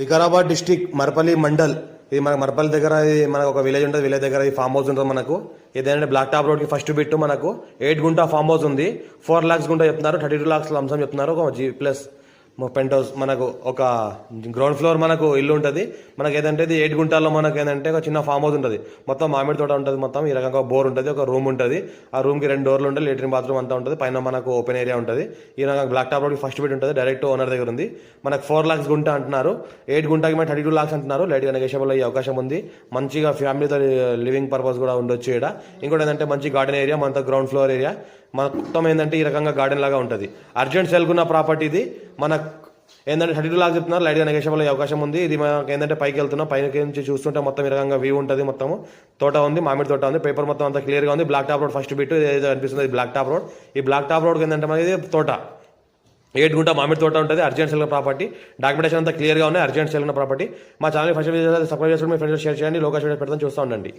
Vikarabad district Marapalli mandal ఇది మన మరపల్లి దగ్గర మనకు ఒక విలేజ్ ఉంటుంది విలేజ్ దగ్గర ఈ ఫామ్ హౌస్ ఉంటుంది మనకు. ఏదైనా బ్లాక్ టాప్ రోడ్కి ఫస్ట్ బిట్ మనకు. ఎయిట్ గుంటా ఫామ్ హౌస్ ఉంది. ఫోర్ లాక్స్ గుంటా చెప్తున్నారు థర్టీ టూ లాక్స్ అంశం చెప్తున్నారు ఒక జీ ప్లస్ పెంట్ హౌస్ మనకు ఒక గ్రౌండ్ ఫ్లోర్ మనకు ఇల్లు ఉంటుంది. మనకి ఏదంటే ఇది ఎయిట్ గుంటాల్లో మనకు ఏంటంటే ఒక చిన్న ఫామ్ హౌస్ ఉంటుంది. మొత్తం మామిడి తోట ఉంటుంది మొత్తం. ఈ రకంగా బోర్ ఉంటుంది ఒక రూమ్ ఉంటుంది. ఆ రూమ్కి రెండు డోర్లు ఉంటాయి లెట్రిన్ బాత్రూమ్ అంతా ఉంటుంది. పైన మనకు ఓపెన్ ఏరియా ఉంటుంది. ఈ రకంగా బ్లాక్ టాప్ రోడ్కి ఫస్ట్ బిట్ ఉంటుంది డైరెక్ట్ ఓనర్ దగ్గర ఉంది. మనకు ఫోర్ లాక్స్ గుంట అంటున్నారు. ఎయిట్ గుంటాకి మేము థర్టీ టూ లాక్స్ అంటున్నారు లైట్గా నెగేషబుల్ అయ్యే అవకాశం ఉంది. మంచిగా ఫ్యామిలీతో లివింగ్ పర్పస్ కూడా ఉండొచ్చు ఇక్కడ ఇంకోటి ఏంటంటే మంచి గార్డెన్ ఏరియా మనతో గ్రౌండ్ ఫ్లోర్ ఏరియా మొత్తం ఏంటంటే ఈ రకంగా గార్డెన్ లాగా ఉంటుంది. అర్జెంట్ సెల్కున్న ప్రాపర్టీ ఇది మన ఏంటంటే థర్టీ టూ లాక్స్ చెప్తున్నారు లైట్గా నెగోషియబుల్ అవకాశం ఉంది. ఇది మనకి ఏంటంటే పైకి వెళ్తున్నాం. పైకి నుంచి చూస్తుంటే మొత్తం ఈ రకంగా వ్యూ ఉంటుంది మొత్తం తోట ఉంది మామిడి తోట ఉంది. పేపర్ మొత్తం అంతా క్లియర్గా ఉంది. Black top road first bit ఏదో అనిపిస్తుంది బ్లాక్ టాప్ రోడ్ ఈ బ్లాక్ టాప్ రోడ్ ఏంటంటే మనకి తోట. ఏడు గుంట మామిడి తోట ఉంటుంది. అర్జెంట్ సెల్ ప్రాపర్టీ డాక్యుమెంటేషన్ అంతా క్లియర్గా ఉన్నాయి. అర్జెంట్ సెల్ ప్రాపర్టీ మా ఛానల్ ఫస్ట్ సబ్స్క్రైబ్ చేసుకుని మీ ఫ్రెండ్స్ షేర్ చేయండి. లోకేషన్ పెడతాను చూస్తూ ఉండండి.